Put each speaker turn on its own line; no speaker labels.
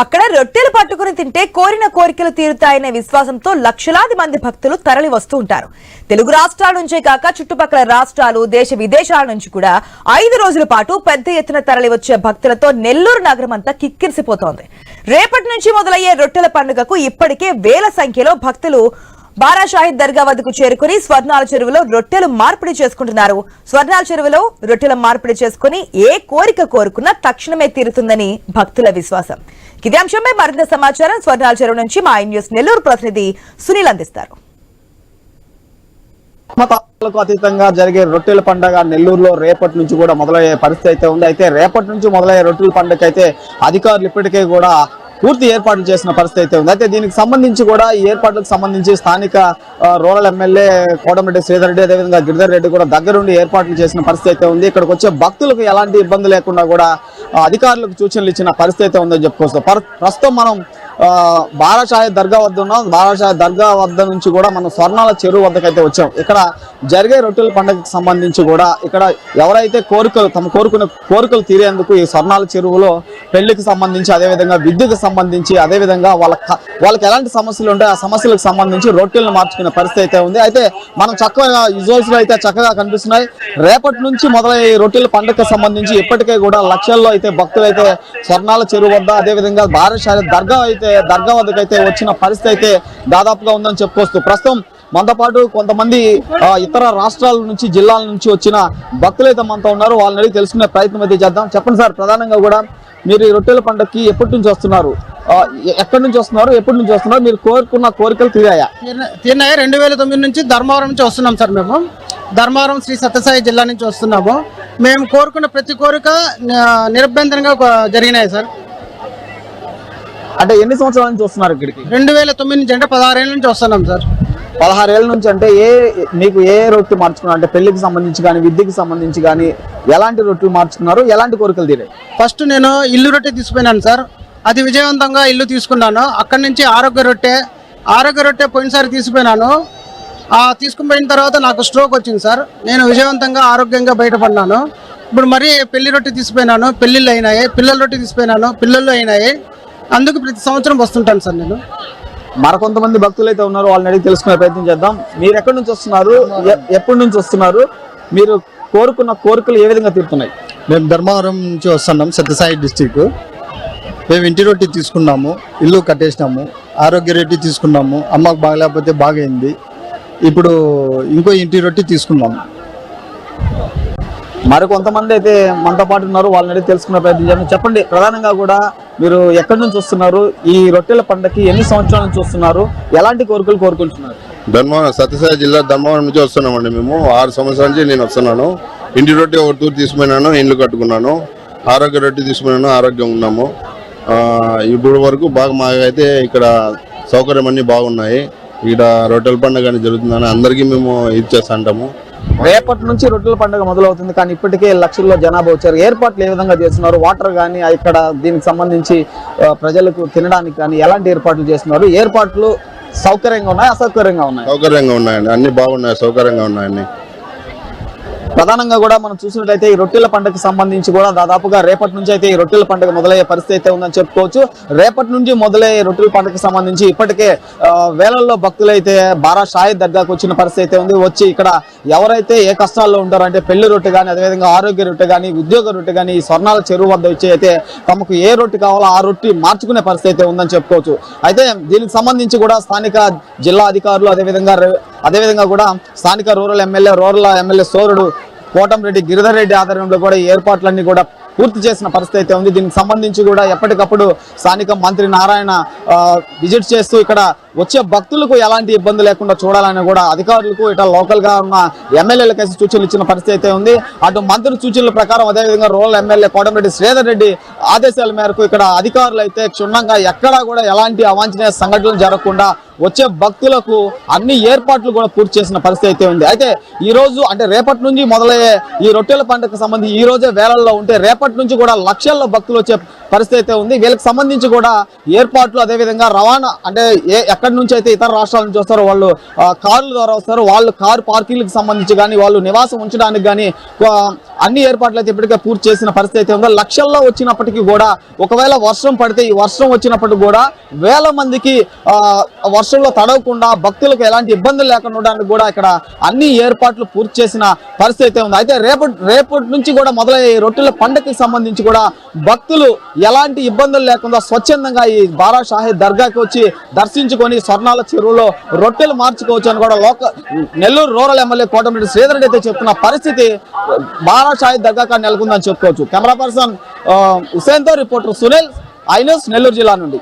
అక్కడ రొట్టెలు పట్టుకుని తింటే కోరిన కోరికలు తీరుతాయనే విశ్వాసంతో లక్షలాది మంది భక్తులు తరలి వస్తూ ఉంటారు. తెలుగు రాష్ట్రాల నుంచే కాక చుట్టుపక్కల రాష్ట్రాలు దేశ విదేశాల నుంచి కూడా ఐదు రోజుల పాటు పెద్ద ఎత్తున తరలి వచ్చే భక్తులతో నెల్లూరు నగరం అంతా కిక్కిరిసిపోతోంది. రేపటి నుంచి మొదలయ్యే రొట్టెల పండుగకు ఇప్పటికే వేల సంఖ్యలో భక్తులు బారా షాహిద్ దర్గా వద్దకు చేరుకుని స్వర్ణాల చెరువులో రొట్టెలు మార్పిడి చేసుకుంటున్నారు. స్వర్ణాల చెరువులో రొట్టెల మార్పిడి చేసుకుని ఏ కోరిక కోరుకున్నా తక్షణమే తీరుతుందని భక్తుల విశ్వాసం. ఇదే అంశంపై మరింత సమాచారం స్వర్ణాల చెరువు నుంచి మా ఐ న్యూస్ నెల్లూరు ప్రతినిధి సునీల్ అందిస్తారు.
మతాలకు అతీతంగా జరిగే రొట్టెల పండుగ నెల్లూరులో రేపటి నుంచి కూడా మొదలయ్యే పరిస్థితి అయితే ఉంది. అయితే రేపటి నుంచి మొదలయ్యే రొట్టెల పండుగ అయితే అధికారులు ఇప్పటికే కూడా పూర్తి ఏర్పాట్లు చేసిన పరిస్థితి అయితే ఉంది. అయితే దీనికి సంబంధించి కూడా ఈ ఏర్పాట్లకు సంబంధించి స్థానిక రూరల్ ఎమ్మెల్యే కోటమిరెడ్డి శ్రీధర్ రెడ్డి అదేవిధంగా గిరిధర్ రెడ్డి కూడా దగ్గరుండి ఏర్పాట్లు చేసిన పరిస్థితి అయితే ఉంది. ఇక్కడికి వచ్చే భక్తులకు ఎలాంటి ఇబ్బంది లేకుండా కూడా అధికారులకు సూచనలు ఇచ్చిన పరిస్థితి అయితే ఉందని చెప్పుకోవచ్చు. ప్రస్తుతం మనం బారాషాయి దర్గా వద్ద ఉన్నాం. బారాషాయి దర్గా వద్ద నుంచి కూడా మనం స్వర్ణాల చెరువు వద్దకైతే వచ్చాం. ఇక్కడ జరిగే రొట్టెల పండుగకి సంబంధించి కూడా ఇక్కడ ఎవరైతే కోరికలు తమ కోరుకునే కోరికలు తీరేందుకు ఈ స్వర్ణాల చెరువులో పెళ్ళికి సంబంధించి అదేవిధంగా విద్యుత్కి సంబంధించి అదేవిధంగా వాళ్ళ వాళ్ళకి ఎలాంటి సమస్యలు ఉంటాయి ఆ సమస్యలకు సంబంధించి రొట్టెలను మార్చుకునే పరిస్థితి అయితే ఉంది. అయితే మనం చక్కగా విజువల్స్లో అయితే చక్కగా కనిపిస్తున్నాయి. రేపటి నుంచి మొదలయ్యే రొట్టెల పండుగకు సంబంధించి ఇప్పటికే కూడా లక్షల్లో అయితే భక్తులు అయితే స్వర్ణాల చెరువు వద్ద అదేవిధంగా భారతశాల దర్గా అయితే దర్గా వద్దకు అయితే వచ్చిన పరిస్థితి అయితే దాదాపుగా ఉందని చెప్పుకోవచ్చు ప్రస్తుతం మనతో పాటు కొంతమంది ఇతర రాష్ట్రాల నుంచి జిల్లాల నుంచి వచ్చిన భక్తులు అయితే మనతో ఉన్నారు. వాళ్ళని అడిగి తెలుసుకునే ప్రయత్నం అయితే చేద్దాం. చెప్పండి సార్ ప్రధానంగా కూడా మీరు ఈ రొట్టెల పండుగకి ఎప్పటి నుంచి వస్తున్నారు? ఎక్కడి నుంచి వస్తున్నారు? ఎప్పటి నుంచి వస్తున్నారు? మీరు కోరుకున్న కోరికలు తీరాయా?
తిన్నాయి రెండు వేల తొమ్మిది నుంచి ధర్మవరం నుంచి వస్తున్నాం సార్ మేము. ధర్మవరం శ్రీ సత్యసాయి జిల్లా నుంచి వస్తున్నాము. మేము కోరుకున్న ప్రతి కోరిక నిర్బంధంగా నిరభ్యంతరంగా జరిగినాయి సార్.
అంటే ఎన్ని సంవత్సరాల నుంచి వస్తున్నారు ఇక్కడికి?
రెండు వేల తొమ్మిది నుంచి అంటే పదహారేళ్ళ నుంచి వస్తున్నాం సార్.
పదహారు ఏళ్ళ నుంచి అంటే ఏ మీకు ఏ రొట్టె మార్చుకున్నారు? అంటే పెళ్ళికి సంబంధించి కానీ విద్యకి సంబంధించి కానీ ఎలాంటి రొట్టెలు మార్చుకున్నారు? ఎలాంటి కోరికలు తీరాయి?
ఫస్ట్ నేను ఇల్లు రొట్టె తీసుకుపోయినాను సార్. అది విజయవంతంగా ఇల్లు తీసుకున్నాను. అక్కడి నుంచి ఆరోగ్య రొట్టె ఆరోగ్య రొట్టె పోయినసారి తీసుకుపోయినాను. ఆ తీసుకుపోయిన తర్వాత నాకు స్ట్రోక్ వచ్చింది సార్. నేను విజయవంతంగా ఆరోగ్యంగా బయటపడినాను ఇప్పుడు మరీ పెళ్ళి రొట్టె తీసుకుపోయినాను. పెళ్ళిళ్ళు అయినాయి పిల్లల రొట్టె తీసుకుపోయినాను పిల్లలు అయినాయి. అందుకు ప్రతి సంవత్సరం వస్తుంటాను సార్ నేను.
మరికొంతమంది భక్తులు అయితే ఉన్నారు వాళ్ళని అడిగి తెలుసుకునే ప్రయత్నం చేద్దాం. మీరు ఎక్కడి నుంచి వస్తున్నారు? ఎప్పటి నుంచి వస్తున్నారు? మీరు కోరుకున్న కోరికలు ఏ విధంగా తీరుతున్నాయి?
మేము ధర్మవరం నుంచి వస్తున్నాం సత్యసాయి డిస్టిక్ మేము ఇంటి రొట్టి తీసుకున్నాము ఇల్లు కట్టేసినాము ఆరోగ్య రొట్టి తీసుకున్నాము అమ్మకు బాగలేకపోతే బాగైంది. ఇప్పుడు ఇంకో ఇంటి రొట్టి తీసుకున్నాము.
మరి కొంతమంది అయితే మనతో పాటు ఉన్నారు వాళ్ళని అడిగి తెలుసుకునే ప్రయత్నం చెప్పండి ప్రధానంగా కూడా మీరు ఎక్కడి నుంచి వస్తున్నారు? ఈ రొట్టెల పండగకి ఎన్ని సంవత్సరాల నుంచి వస్తున్నారు? ఎలాంటి కోరికలు కోరుకుంటున్నారు?
ధర్మవరం సత్యసాయి జిల్లా ధర్మవరం నుంచి వస్తున్నామండి మేము. ఆరు సంవత్సరాల నుంచి నేను వస్తున్నాను. ఇంటి రొట్టె ఒక తూరు తీసుకున్నాను ఇండ్లు కట్టుకున్నాను. ఆరోగ్య రొట్టె తీసుకున్నాను ఆరోగ్యం ఉన్నాము. ఇప్పుడు వరకు బాగా మాకైతే ఇక్కడ సౌకర్యం అన్ని బాగున్నాయి. ఇక్కడ రొట్టెల పండుగ అని జరుగుతుందని అందరికీ మేము ఇచ్చేస్తాంటాము
రేపటి నుంచి రొట్టెల పండుగ మొదలవుతుంది. కానీ ఇప్పటికే లక్షల్లో జనాభా వచ్చారు. ఏర్పాట్లు ఏ విధంగా చేస్తున్నారు? వాటర్ కానీ ఇక్కడ దీనికి సంబంధించి ప్రజలకు తినడానికి కానీ ఎలాంటి ఏర్పాట్లు చేస్తున్నారు? ఏర్పాట్లు సౌకర్యంగా ఉన్నాయి అసౌకర్యంగా ఉన్నాయి?
సౌకర్యంగా ఉన్నాయండి. అన్ని బాగున్నాయి సౌకర్యంగా ఉన్నాయండి.
ప్రధానంగా కూడా మనం చూసినట్లయితే ఈ రొట్టెల పండుగకు సంబంధించి కూడా దాదాపుగా రేపటి నుంచి అయితే ఈ రొట్టెల పండుగ మొదలయ్యే పరిస్థితి అయితే ఉందని చెప్పుకోవచ్చు. రేపటి నుంచి మొదలయ్యే రొట్టెల పండుగకు సంబంధించి ఇప్పటికే వేలల్లో భక్తులు అయితే బారా షాయి దర్గాకు వచ్చిన పరిస్థితి అయితే ఉంది. వచ్చి ఇక్కడ ఎవరైతే ఏ కష్టాల్లో ఉంటారో అంటే పెళ్ళి రొట్టె కానీ అదేవిధంగా ఆరోగ్య రొట్టె కానీ ఉద్యోగ రొట్టె కానీ ఈ స్వర్ణాల చెరువు వద్ద వచ్చి అయితే తమకు ఏ రొట్టె కావాలో ఆ రొట్టె మార్చుకునే పరిస్థితి అయితే ఉందని చెప్పుకోవచ్చు. అయితే దీనికి సంబంధించి కూడా స్థానిక జిల్లా అధికారులు అదేవిధంగా అదేవిధంగా కూడా స్థానిక రూరల్ ఎమ్మెల్యే రూరల్ ఎమ్మెల్యే సోదరుడు కోటంరెడ్డి గిరిధర్ రెడ్డి ఆధ్వర్యంలో కూడా ఏర్పాట్లన్నీ కూడా పూర్తి చేసిన పరిస్థితి అయితే ఉంది. దీనికి సంబంధించి కూడా ఎప్పటికప్పుడు స్థానిక మంత్రి నారాయణ విజిట్ చేస్తూ ఇక్కడ వచ్చే భక్తులకు ఎలాంటి ఇబ్బంది లేకుండా చూడాలని కూడా అధికారులకు ఇట లోకల్గా ఉన్న ఎమ్మెల్యేలకు అయితే సూచనలు ఇచ్చిన పరిస్థితి అయితే ఉంది. అటు మంత్రి సూచనల ప్రకారం అదేవిధంగా రూరల్ ఎమ్మెల్యే కోటమిరెడ్డి శ్రీధర్ రెడ్డి ఆదేశాల మేరకు ఇక్కడ అధికారులు అయితే క్షుణ్ణంగా ఎక్కడా కూడా ఎలాంటి అవాంఛనీయ సంఘటనలు జరగకుండా వచ్చే భక్తులకు అన్ని ఏర్పాట్లు కూడా పూర్తి చేసిన పరిస్థితి అయితే ఉంది. అయితే ఈ రోజు అంటే రేపటి నుంచి మొదలయ్యే ఈ రొట్టెల పండుగకు సంబంధించి ఈ రోజే వేలల్లో ఉంటే రేపటి నుంచి కూడా లక్షల్లో భక్తులు వచ్చే పరిస్థితి అయితే ఉంది. వీళ్ళకి సంబంధించి కూడా ఏర్పాట్లు అదేవిధంగా రవాణా అంటే ఏ ఎక్కడి నుంచి అయితే ఇతర రాష్ట్రాల నుంచి వస్తారో వాళ్ళు కార్ల ద్వారా వస్తారు. వాళ్ళు కారు పార్కింగ్లకు సంబంధించి కానీ వాళ్ళు నివాసం ఉంచడానికి కానీ అన్ని ఏర్పాట్లు అయితే ఇప్పటికే పూర్తి చేసిన పరిస్థితి అయితే ఉందో. లక్షల్లో వచ్చినప్పటికీ కూడా ఒకవేళ వర్షం పడితే ఈ వర్షం వచ్చినప్పటికి కూడా వేల మందికి వర్షంలో తడవకుండా భక్తులకు ఎలాంటి ఇబ్బందులు లేకుండా ఉండడానికి కూడా ఇక్కడ అన్ని ఏర్పాట్లు పూర్తి చేసిన పరిస్థితి అయితే ఉంది. అయితే రేపు రేపటి నుంచి కూడా మొదలయ్యే రొట్టెల పండుగకి సంబంధించి కూడా భక్తులు ఎలాంటి ఇబ్బందులు లేకుండా స్వచ్ఛందంగా ఈ బారా షాహీద్ దర్గాకి వచ్చి దర్శించుకొని స్వర్ణాల చెరువులో రొట్టెలు మార్చుకోవచ్చు అని కూడా లోక నెల్లూరు రూరల్ ఎమ్మెల్యే కోటమిరెడ్డి శ్రీధర్ రెడ్డి అయితే చెప్తున్న పరిస్థితి బారా షాహీద్ దర్గా నెలకొందని చెప్పుకోవచ్చు. కెమెరా పర్సన్ హుసేన్తో రిపోర్టర్ సునీల్ ఐనస్ నెల్లూరు జిల్లా నుండి.